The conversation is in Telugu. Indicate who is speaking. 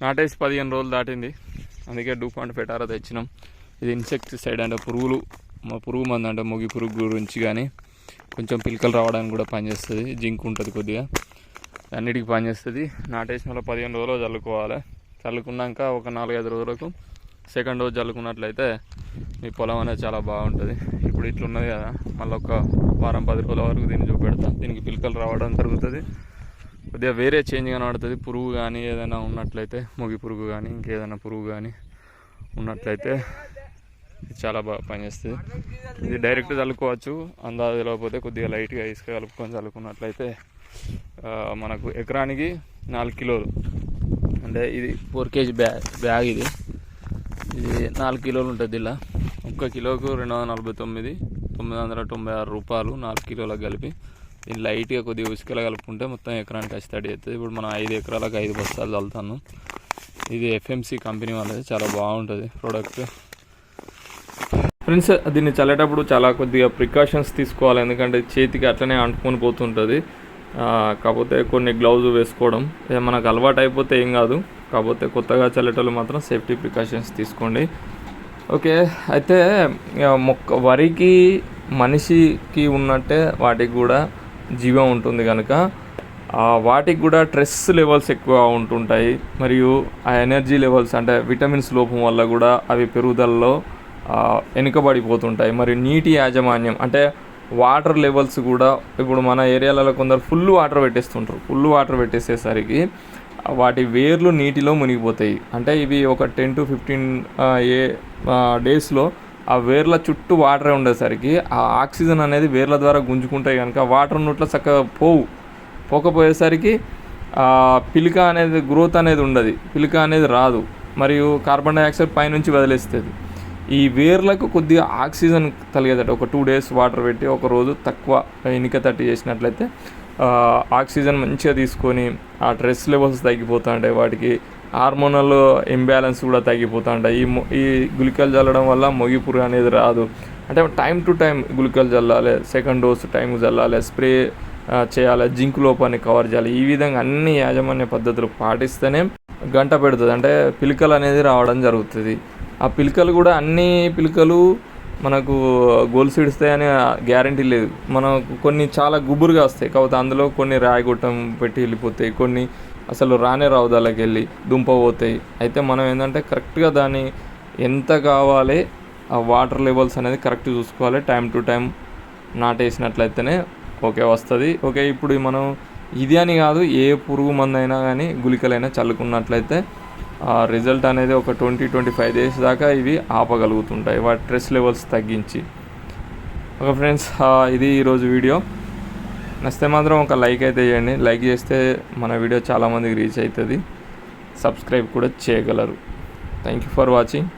Speaker 1: నాటేసి పదిహేను రోజులు దాటింది. అందుకే డూపాంట్ పెటారా తెచ్చినాం. ఇది ఇన్సెక్టిసైడ్ అంటే పురుగులు మా పురుగు మందు అంటే మొగి పురుగు గురించి కానీ కొంచెం పిలకలు రావడానికి కూడా పనిచేస్తుంది జింక్ ఉంటుంది కొద్దిగా. అన్నిటికీ పనిచేస్తుంది నాటేసిన వల్ల పదిహేను రోజులు చల్లుకోవాలి. చల్లుకున్నాక ఒక నాలుగైదు రోజులకు సెకండ్ రోజు చల్లుకున్నట్లయితే మీ పొలం అనేది చాలా బాగుంటుంది. ఇప్పుడు ఇట్లున్నది కదా మళ్ళీ ఒక వారం పది రోజుల వరకు దీన్ని చూపెడతా. దీనికి పిలకలు రావడం జరుగుతుంది. కొద్దిగా వేరే చేంజ్ కనబడుతుంది పురుగు కానీ ఏదైనా ఉన్నట్లయితే మొగి పురుగు కానీ ఇంకేదైనా పురుగు కానీ ఉన్నట్లయితే చాలా బాగా పనిచేస్తుంది. ఇది డైరెక్ట్ చల్లుకోవచ్చు. అందాజు లేకపోతే కొద్దిగా లైట్గా ఇసుక కలుపుకొని చల్లుకున్నట్లయితే మనకు ఎకరానికి నాలుగు కిలోలు. అంటే ఇది ఫోర్ కేజీ బ్యాగ్ బ్యాగ్ ఇది. ఇది నాలుగు కిలోలు ఉంటుంది ఇలా. ఒక్క కిలోకు రెండు వందల నలభై తొమ్మిది తొమ్మిది వందల తొంభై ఆరు రూపాయలు నాలుగు కిలోలకు కలిపి దీన్ని లైట్గా కొద్దిగా ఉసుకలా కలుపుకుంటే మొత్తం ఎకరానికి కష్టడి అవుతుంది. ఇప్పుడు మనం ఐదు ఎకరాలకు ఐదు బస్తాలు చల్లుతాను ఇది ఎఫ్ఎంసి కంపెనీ వాళ్ళది చాలా బాగుంటుంది ప్రోడక్ట్. ఫ్రెండ్స్ దీన్ని చల్లేటప్పుడు చాలా కొద్దిగా ప్రికాషన్స్ తీసుకోవాలి ఎందుకంటే చేతికి అట్లనే అంటుకొని పోతుంటుంది. కాకపోతే కొన్ని గ్లౌజ్ వేసుకోవడం. ఇక మనకు అలవాటు అయిపోతే ఏం కాదు. కాకపోతే కొత్తగా చల్లేటోళ్ళు మాత్రం సేఫ్టీ ప్రికాషన్స్ తీసుకోండి. ఓకే అయితే ఇక మొక్క వరికి మనిషికి ఉన్నట్టే వాటికి కూడా జీవం ఉంటుంది కనుక వాటికి కూడా స్ట్రెస్ లెవెల్స్ ఎక్కువ ఉంటుంటాయి. మరియు ఆ ఎనర్జీ లెవెల్స్ అంటే విటమిన్స్ లోపం వల్ల కూడా అవి పెరుగుదలలో వెనుకబడిపోతుంటాయి మరియు నీటి యాజమాన్యం అంటే వాటర్ లెవెల్స్ కూడా ఇప్పుడు మన ఏరియాలలో కొందరు ఫుల్ వాటర్ పెట్టేస్తుంటారు. ఫుల్ వాటర్ పెట్టేసేసరికి వాటి వేర్లు నీటిలో మునిగిపోతాయి. అంటే ఇవి ఒక టెన్ టు ఫిఫ్టీన్ ఏ డేస్లో ఆ వేర్ల చుట్టూ వాటరే ఉండేసరికి ఆ ఆక్సిజన్ అనేది వేర్ల ద్వారా గుంజుకుంటాయి కనుక వాటర్ నోట్లో చక్కగా పోవు. పోకపోయేసరికి పిలిక అనేది గ్రోత్ అనేది ఉండదు. పిలిక అనేది రాదు. మరియు కార్బన్ డైఆక్సైడ్ పైనుంచి వదిలేస్తుంది. ఈ వేర్లకు కొద్దిగా ఆక్సిజన్ కలిగేటట్టు ఒక టూ డేస్ వాటర్ పెట్టి ఒక రోజు తక్కువ ఎనిక తట్టి చేసినట్లయితే ఆక్సిజన్ మంచిగా తీసుకొని ఆ స్ట్రెస్ లెవెల్స్ తగ్గిపోతుంటాయి వాటికి హార్మోనల్ ఇంబ్యాలెన్స్ కూడా తగ్గిపోతుంటాయి. ఈ ఈ గుళికలు చల్లడం వల్ల మొగిపురు అనేది రాదు. అంటే టైం టు టైం గుళికలు చల్లాలి సెకండ్ డోస్ టైం చల్లాలి స్ప్రే చేయాలి జింక్ లోపాన్ని కవర్ చేయాలి. ఈ విధంగా అన్ని యాజమాన్య పద్ధతులు పాటిస్తేనే గంట పెడుతుంది. అంటే పిలికలు అనేది రావడం జరుగుతుంది. ఆ పిలికలు కూడా అన్ని పిలికలు మనకు గోల్ ఇడిస్తాయని గ్యారంటీ లేదు. మనకు కొన్ని చాలా గుబురుగా వస్తాయి. కాకపోతే అందులో కొన్ని రాయగొట్టం పెట్టి వెళ్ళిపోతాయి. కొన్ని అసలు రానే రావు దానికి వెళ్ళి. దుంప పోతాయి. అయితే మనం ఏంటంటే కరెక్ట్గా దాన్ని ఎంత కావాలి ఆ వాటర్ లెవెల్స్ అనేది కరెక్ట్ చూసుకోవాలి. టైం టు టైం నాటేసినట్లయితేనే ఓకే వస్తుంది. ఓకే ఇప్పుడు మనం ఇది అని కాదు ఏ పురుగు మందు అయినా కానీ గుళికలైనా చల్లుకున్నట్లయితే రిజల్ట్ అనేది ఒక ట్వంటీ ట్వంటీ ఫైవ్ డేస్ దాకా ఇవి ఆపగలుగుతుంటాయి. వాటి స్ట్రెస్ లెవెల్స్ తగ్గించి. ఓకే ఫ్రెండ్స్ ఇది ఈరోజు వీడియో నచ్చితే మాత్రం ఒక లైక్ అయితే చేయండి. లైక్ చేస్తే మన వీడియో చాలామందికి రీచ్ అవుతుంది సబ్స్క్రైబ్ కూడా చేయగలరు. Thank you for watching